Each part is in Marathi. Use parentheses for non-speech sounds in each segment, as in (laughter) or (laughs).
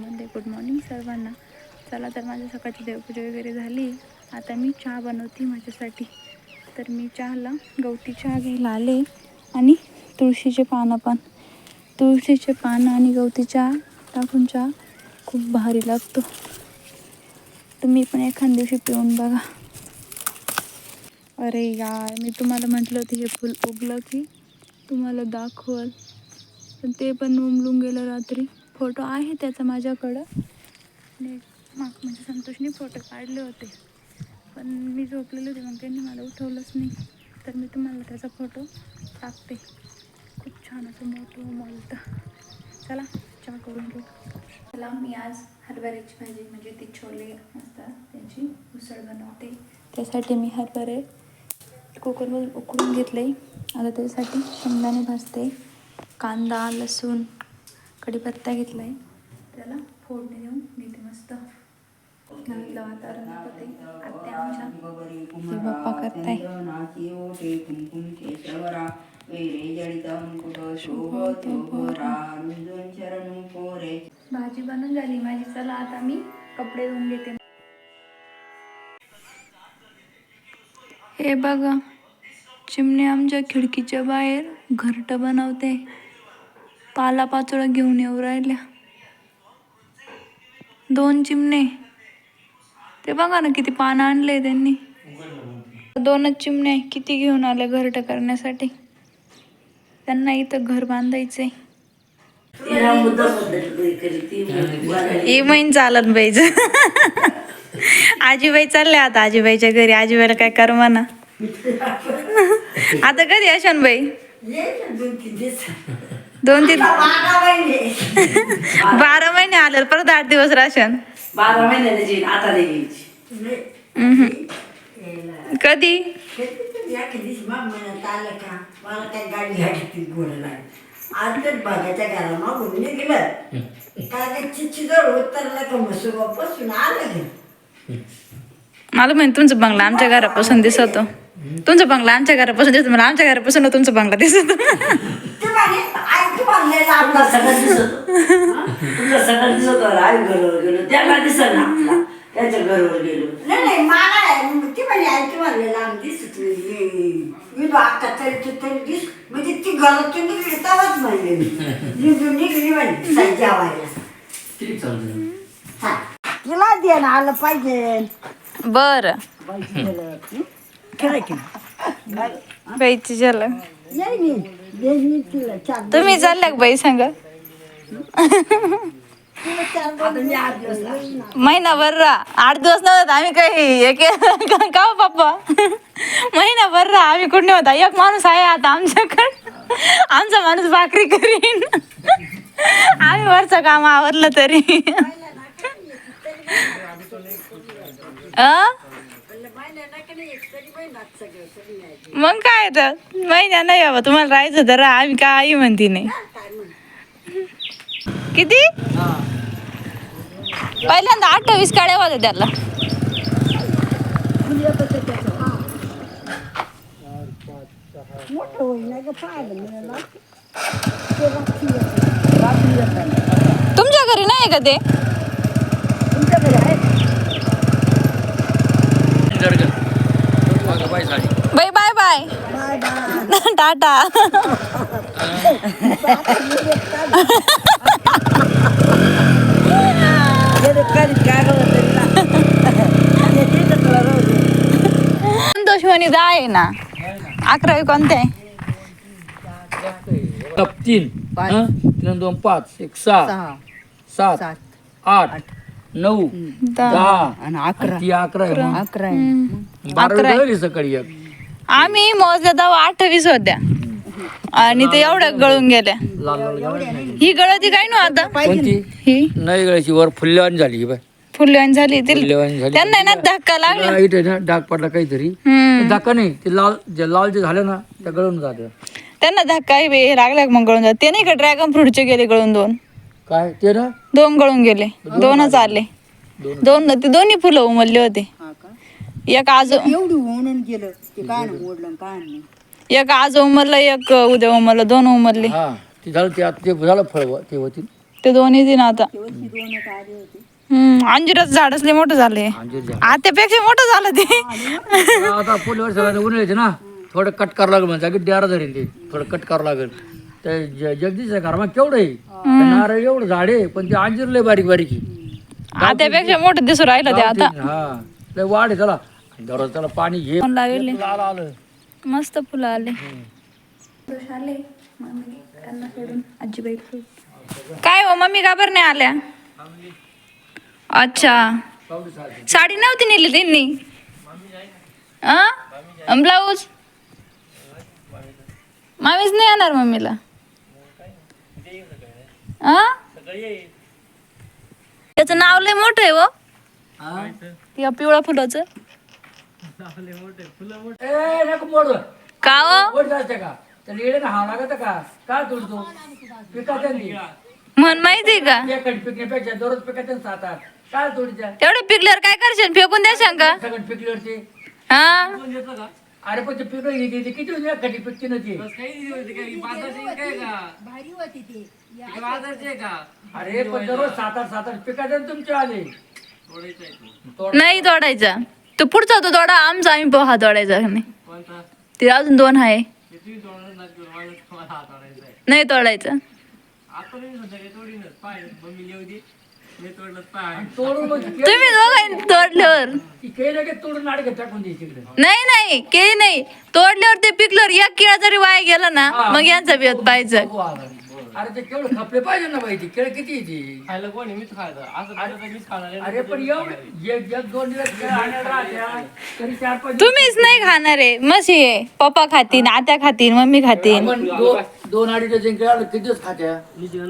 व्हिडिओमध्ये गुड मॉर्निंग सर्वांना. चला तर माझ्या सकाळची देवपूजा वगैरे झाली. आता मी चहा बनवते माझ्यासाठी. तर मी चहाला गवती चहा घ्यायला आले आणि तुळशीचे पानं पण. तुळशीचे पानं आणि गवती चहा टाकून चहा खूप भारी लागतो. तुम्ही पण एखाद दिवशी पिऊन बघा. अरे यार मी तुम्हाला म्हटलं होतं हे फुल उगलं की तुम्हाला दाखवल. पण ते पण उमलून गेलं रात्री. फोटो आहे त्याचा माझ्याकडं. आणि माग म्हणजे संतोषने फोटो काढले होते. पण मी झोपलेले होते मग त्यांनी मला उठवलंच नाही. तर मी तुम्हाला त्याचा फोटो टाकते. खूप छान असं मोठं उमलतं चला चहा करून घेऊ. चला मी आज हरभऱ्याची भाजी म्हणजे ती छोले असतात त्याची उसळ बनवते. त्यासाठी मी हरभरे कुकरमधून उकळून घेतले. आता त्यासाठी शेंगदाणे भाजते. कांदा लसूण कढीपत्ता घेतला आहे त्याला फोडणी देऊन घेते मस्त वातावरण दाखवते आत्या आमच्या. हे बाप्पा करताय. भाजी बनून झाली. माझी चला आता मी कपडे धुवून घेते. हे बघा चिमणी आमच्या खिडकीच्या बाहेर घरट बनवते. पालापाचोळा घेऊन येऊ राहिल्या. दोन चिमणे. ते बघा ना किती पानं आणले त्यांनी. दोनच चिमणे किती घेऊन आले घरट करण्यासाठी. त्यांना इथं घर बांधायचंय. महिन चालत बाईच आजीबाई चालल्या आता. आजीबाईच्या घरी. आजीबाईला काय करमा ना. आता कधी अशान बाई? दोन तीन बारा महिने. (laughs) आले परत आठ दिवस राशन. बारा महिन्याने जी आता नाही. कधी? मला आजच बागाच्या उतरला का आलं माहिती तुमचं बंगला आमच्या घरापासून दिसतो. तुमचं बंगला आमच्या घरापासून दिसतो. मला आमच्या घरापासून तुमचं बंगला दिसतो. (laughs) ते म्हणे आई तू बांधलेला आपला तुला सगळं दिसत. तुला सगळं दिसत होतं. आम्ही घरावर गेलो त्याला दिसत ना आपला त्याच्या घरावर गेलो. नाही नाही मला ती म्हणे आई तू बांधलेला आम्ही दिसत नाही. मी अक्का तरी तू तरी दिस म्हणजे ती घरातून निघून निघली हा. तिला दे ना आलं पाहिजे. बर. खरं की बाईची झालं नाही. मी चार तुम्ही चालल्या का बाई सांग? तिला चार दोन आठ दिवस राहीन. महिनाभर राहा. आठ दिवस नव्हता आम्ही काही एक का हो पप्पा? महिनाभर राहा. आम्ही कुठे होता? एक माणूस आहे आता आमच्याकडे. आमचा माणूस भाकरी करीन. आम्ही वरचं काम आवरलं तरी. अ? मग काय तर महिन्या नाही बाबा तुम्हाला राहायचं तर आम्ही काय आई म्हणती नाही. किती? पहिल्यांदा अठ्ठावीस काड्या होत्या त्याला. मोठं होईल नाही का? ते. तुमच्या घरी नाही का ते? तुमच्याकडे आहे? Bye bye bye bye. Bye tata. Santosh म्हणी आहे ना. अकरावी कोणते? आहे तीन हं? तीन दोन पाच. एक सहा. सात. आठ. नऊ दहा. दहा. आणि ती अकरा आहे मग. अकरा हम्म. बारावी अकरा. झाली सकाळी एक. आम्ही मोजल्या तेव्हा अठ्ठावीस होत्या. आणि ते एवढ्या गळून गेल्या. लाल लाल गाड्या नाही. ही गळती काय ना आता. कोणती? ही? नाही गळायची वर फुल्लेवानी झाली ही बाय फुलवान झाली ती फुल्लेवानी झाली. त्यांना ना धक्का लागला. ना डाग पडला काहीतरी. हम्म. धक्का नाही. ते लाल जे लाल जे झालं ना त्या गळून जात. त्यांना धक्का हे हे लागला मग गळून जात? ते नाही का ड्रॅगन फ्रूटचे गेले गळून दोन? काय? ते ना? दोन गळून गेले. दोनच आले. दोन. ते दोन्ही फुलं उमलले होते. एक आज एवढी होऊन गेलं. ते काय ना मोडलं काय नाही. एक आज उमरलं एक उद्या उमरलं दोन उमरले हा ते झालं ते आता ते झालं फळ ते होती ते दोन्ही दिन आता. हम्म अंजिराचं झाड असले मोठं झालंय अंजीर झाड. आत्यापेक्षा मोठं झालं ते. आता पुढल्या वर्षाला उन्हाळ्याचे ना. थोडं कट करावं लागेल म्हणजे जागी डेरा धरेन ते. थोडं कट करावं लागेल. ते ज- जगदीश घरमा केवढं आहे ते नारळ एवढं झाड आहे पण ते अंजीर लय बारीक बारीक आहे. आत्यापेक्षा मोठं दिसू राहिलं ते आता. हा लय वाढ आहे त्याला दररोज त्याला पाणी घे. फोन लावले. आलं आलं. मस्त फुलं आले. आले. मम्मी त्यांना सोडून आजीबाई काय हो मम्मी का बरं नाही आल्या? अच्छा. साडी नव्हती नेली त्यांनी? ब्लाऊज? मामीच नाही येणार मम्मीला? त्याचं नाव लय मोठं आहे हो. या पिवळ्या फुलाचं. ए नको मोड. का हो? म्हण माहिती का? एवढे पिकल्यावर काय करशील? फेकून द्या का? हा? अरे पण ते पिकं ती किती होती कधी पिकते ना ती? अरे पण दररोज सात आठ सात आठ पिकाचे तुमचे आले. नाही तोडायचा. तो पुढचा तो तोडा. आमचा आम्ही पाहू हा तोडायचा का नाही ते अजून दोन आहे. नाही तोडायचा. तुम्ही दोघांनी तोडल्यावर. तोडून नाडकं टाकून द्यायची नाही नाही केळी नाही. तोडल्यावर ते पिकल्यावर एक किळा जरी वाया गेला ना मग यांचा बेत पाहिजे. अरे ते केवढं खपले पाहिजे ना बाई ती केळ किती येते खायला कोणी मीच खायचं असं तर मीच खाणार. अरे पण एवढं एक एक दोन दिवस केळं आणायला राहत्या, तरी चार पाच दिवस- तुम्हीच नाही खाणार आहे. मशी आहे. पप्पा खातीन आत्या खातीन मम्मी खातीन. आपण दोन दोन अडीच डझन केळं आलं, किती दिवस खात्या?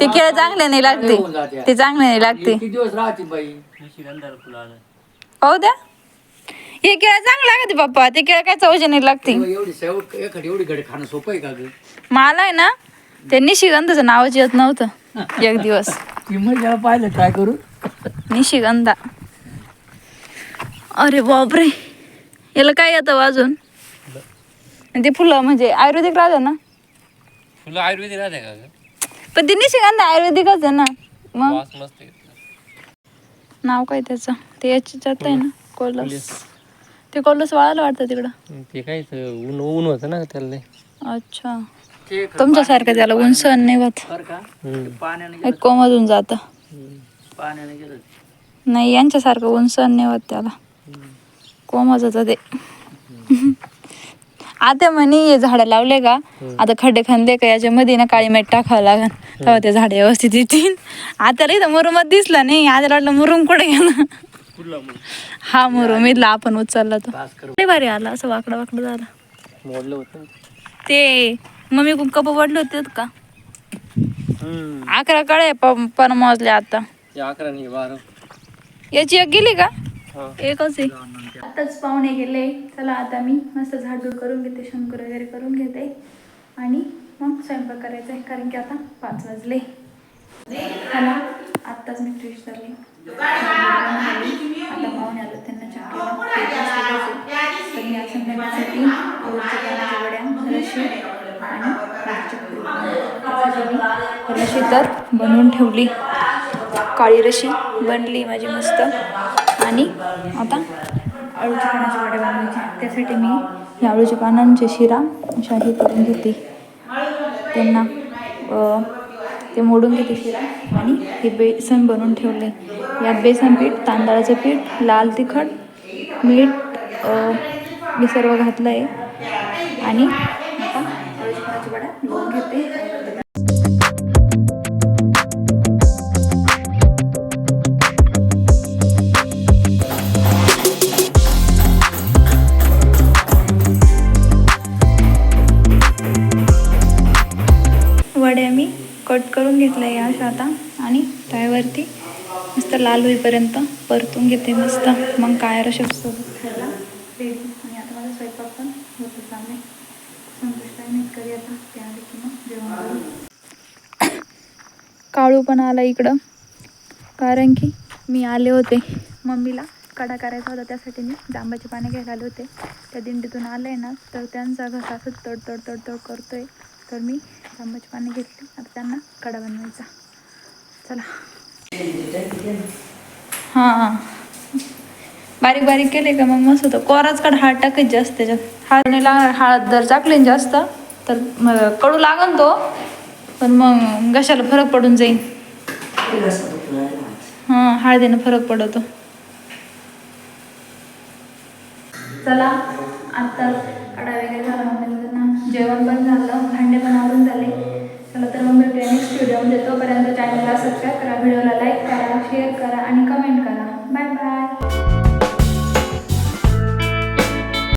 ते केळ चांगले नाही लागते. ते चांगले नाही लागते. किती दिवस राहते बाई? निशिगंधाला फुलं आलं. पाहू द्या. हे केळ चांगलं लागते पप्पा. ते केळ काय चवचे नाही लागते. एवढी सेवट एखादी एवढी घडी खाणं सोपं आहे का ग? मला आहे ना ते निशिगंधाचं नावच येत नव्हतं. एक दिवस. पाहिलं ट्राय करू निशिगंधा. अरे बापरे. याला काय येतं वाजून ते फुलं म्हणजे आयुर्वेदिक राहतं ना? फुलं आयुर्वेदिक राहते का? पण ते निशिगंधा आयुर्वेदिकच आहे ना? मग? वास मस्त येतो. नाव काय त्याचं? ते याच्यात आहे ना? कोलस. ते कोलस वाळायला वाटतं तिकडं. ते काहीच ऊन ऊन होतं ना त्याला लय. अच्छा. तुमच्यासारखं त्याला ऊन सहन नाही होत. बरं का? हम्म. पाण्याने एक कोमधून जातं. पाण्याने गेलं नाही यांच्यासारखं ऊन सहन नाही होत त्याला. कोमच होतं ते. आता म्हणे हे झाडं लावले का? आता खड्डे खणले का? याच्यामध्ये ना काळी मीठ टाकावं लागन तेव्हा ते झाड व्यवस्थित येतील. आता इथं मुरुमात दिसला नाही. आता वाटलं मुरुम कुठे गेला? हा मुरुम. इथला आपण उचलला तो. पास कर लय भारी आला असं वाकडं वाकडं झालं. मोडलं होतं. ते मम्मी कप पडले होते का? हम्म. अकरा कळे पण मोजले आता. अकरा नाही बारा. याची एक गेली का? हा. एकच आहे. आताच पाहुणे गेले. चला आता मी मस्त झाडझूड करून घेते शंकर वगैरे करून घेते. आणि मग स्वयंपाक करायचा आहे कारण की आता पाच वाजले. चला आत्ताच मी फ्रेश झाले. आता पाहुणे आलो त्यांना चहा केला. ते जास्त बसले. तर मी आज संध्याकाळसाठी आवडीच्या पाण्याच्या वड्या रशी आणि नंतर तर बनवून ठेवली. काळी रशी बनली माझी मस्त. आणि आता आळूच्या पानाच्या वड्या बनवायच्या त्यासाठी मी या आळूच्या पानांचे शिरा शाही करून घेते. त्यांना ते मोडून घेते शिरा. आणि हे बेसन बनवून ठेवले. यात बेसन पीठ तांदळाचं पीठ लाल तिखट मीठ मी हे सर्व घातलं आहे आणि करून घेतल्या या अशा आता. आणि त्यावरती मस्त लाल होईपर्यंत परतून घेते मस्त. मग काय रशबसोबत खायला. आणि आता माझा स्वयंपाक पण होतं करी आता. की मग जेवण काळू पण आला इकडं. कारण की मी आले होते. मम्मीला कडा करायचा होता. त्यासाठी मी जांबाचे पाणी घ्यायला आले होते. त्या दिंडीतून आले ना तर त्यांचा घसा असं तडतड तडतड करतोय. तर मी चम्मच पाणी घेतली. आता त्यांना कडा बनवायचा. चला. हां. हां बारीक बारीक केले का मग मस्त होतं. कोराच कडा हळद टाकत जास्त त्याच्यात. हळद लागणार हळद जर टाकली जास्त तर मग कडू लागन तो पण मग घशाला फरक पडून जाईल हां हळदीनं फरक पडतो. चला. आता कडा वगैरे झाला जेवण पण झालं. सबस्क्राईब करा व्हिडिओला लाईक करा शेअर करा आणि कमेंट करा. Bye bye